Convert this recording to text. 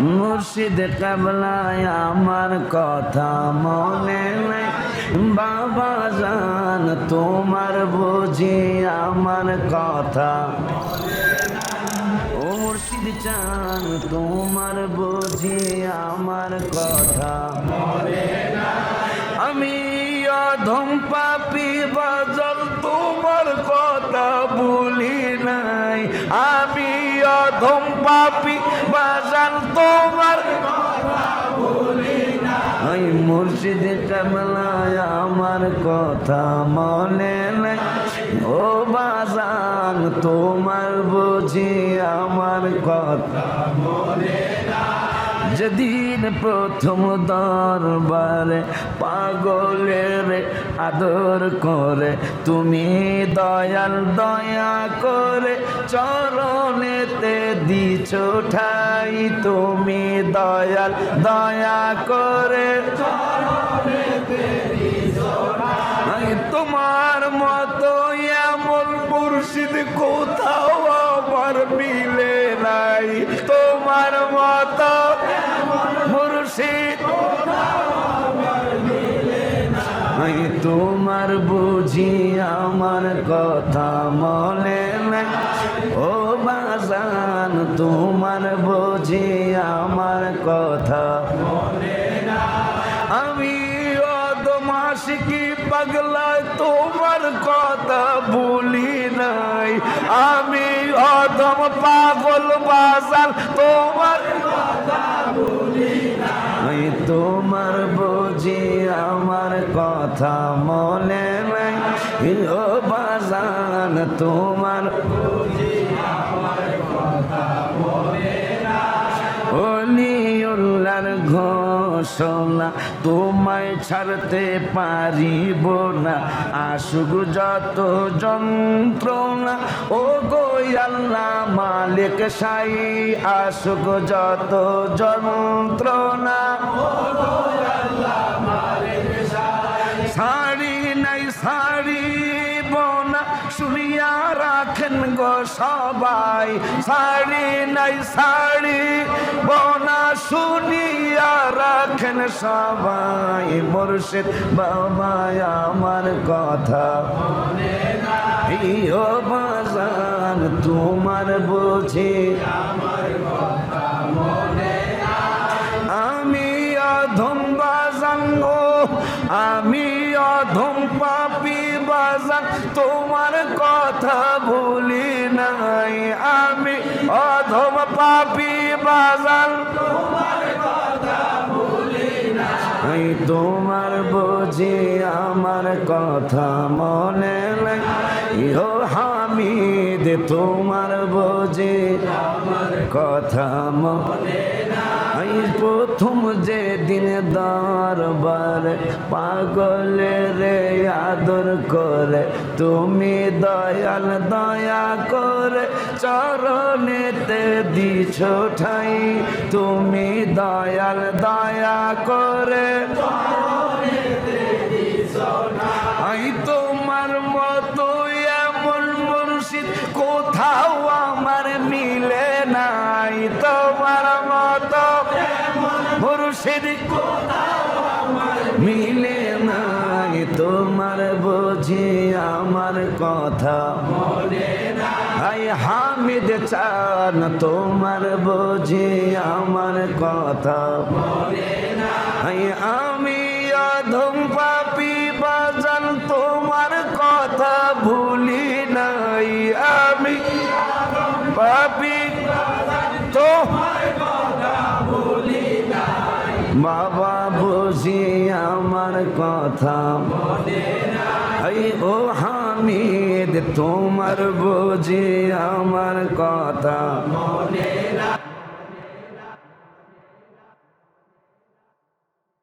মুর্শিদ কাবলায় আমার কথা মনে নাই। বাবা জান, তোমার বুঝি আমার কথা। ও মুর্শিদ চান তোমার বুঝি আমার কথা। আমি অধম পাপি, বাজল তোমার কথা বলি অধম পাপি, বাজান তোমার। ওই মুর্শিদ কামলায় আমার কথা মনে নাই। ও বাজান, তোমার বুঝি আমার কথা যেদিন প্রথম দরবারে পাগলের আদর করে, তুমি দয়াল দয়া করে চরণেতে দিছ ঠাই, তুমি দয়াল দয়া করে তোমার মতো এমন মুর্শিদ কোথাও আমার মিলে নাই। তোমার বুঝি আমার কথা মনে নাই। ও বাজান তোমার বুঝি আমার অদমাসিকি পাগলা, তোমার কথা ভুলি নাই। আমি অদম পাগল বাজাল তোমার আমি তোমার বুঝি আমার কথা মনে নাই। ও বাজান, তোমার অলিউল্লার ঘোষণা তোমায় ছাড়তে পারিব না। আসুক যত যন্ত্রণা ও গো আল্লাহ মালিক সাই। আসুক যত যন্ত্রণা গো সবাই, শাড়ি নাই শাড়ি, বোনা শুনিয়া রাখেন সবাই। মুর্শিদ বাবা আমার কথা ইও বাজান, তোমার বুঝি আমি অধম বাজান আমি অধম পাপি তোমার কথা ভুলি নাই আমি অধম পাপি বাজান তোমার বুঝি আমার কথা মনে ইহো হামিদ, তোমার বুঝি কথা মনে প্রথম যে দিন দরবার পাগলের আদর করে, তুমি দয়াল, দয়া করে চরণেতে দিছ ঠাই। তুমি দয়াল, দয়া করে আই তোমার মতো এমন কোথাও আমার মিলে নাই মুর্শিদ মিলে নাই তোমার বুঝি আমার কথা। হাই হামিদ চান তোমার বুঝি আমার কথা। হাই আমি অধম পাপি বাজান তোমার কথা ভুলি বাবা বুঝি আমার কথা। ও হামিদ তোমার বুঝি আমার কথা।